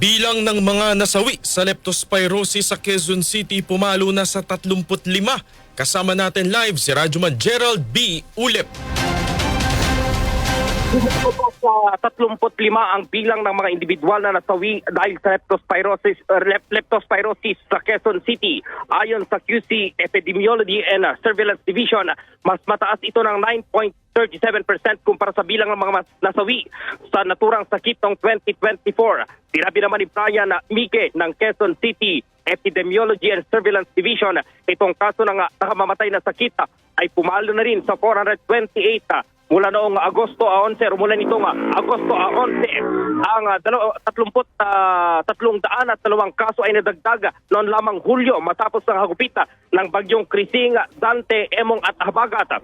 Bilang ng mga nasawi sa leptospirosis sa Quezon City pumalo na sa 35. Kasama natin live si Radyoman Gerald B. Ulep. Sa 35 ang bilang ng mga individual na nasawi dahil sa leptospirosis, lep- leptospirosis sa Quezon City. Ayon sa QC Epidemiology and Surveillance Division, mas mataas ito ng 9.37% kumpara sa bilang ng mga nasawi sa naturang sakit noong 2024. Tinabi naman ni Brian Mike ng Quezon City Epidemiology and Surveillance Division, itong kaso ng nakamamatay na sakit ay pumalo na rin sa 428 uh, mula noong Agosto 11 o mula nitong ah, Agosto 11 ang uh, dalaw, 30 tatlong daan at dalawang kaso ay nadagdag noon lamang Hulyo matapos ng hagupita ng bagyong Krising, Dante, Emong at Habagat.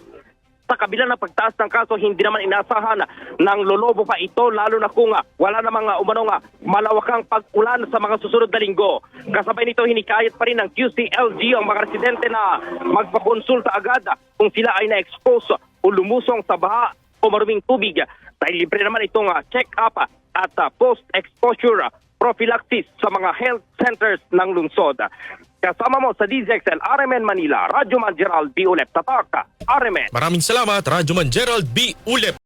Sa kabila ng pagtaas ng kaso, hindi naman inaasahan ng lolobo pa ito lalo na kung ah, wala namang uh, umanong ah, malawakang pag-ulan sa mga susunod na linggo. Kasabay nito, hinikayat pa rin ng QCLG ang mga residente na magpakonsulta agad ah, kung sila ay na-expose o lumusong sa baha o maruming tubig dahil libre naman itong ah, check-up ah, at ah, post-exposure ah, prophylaxis sa mga health centers ng lungsod. Kasama mo sa DZXL RMN Manila, Radyo Man Gerald B. Ulep Tatak, RMN. Maraming salamat Radyoman Gerald B. Ulep.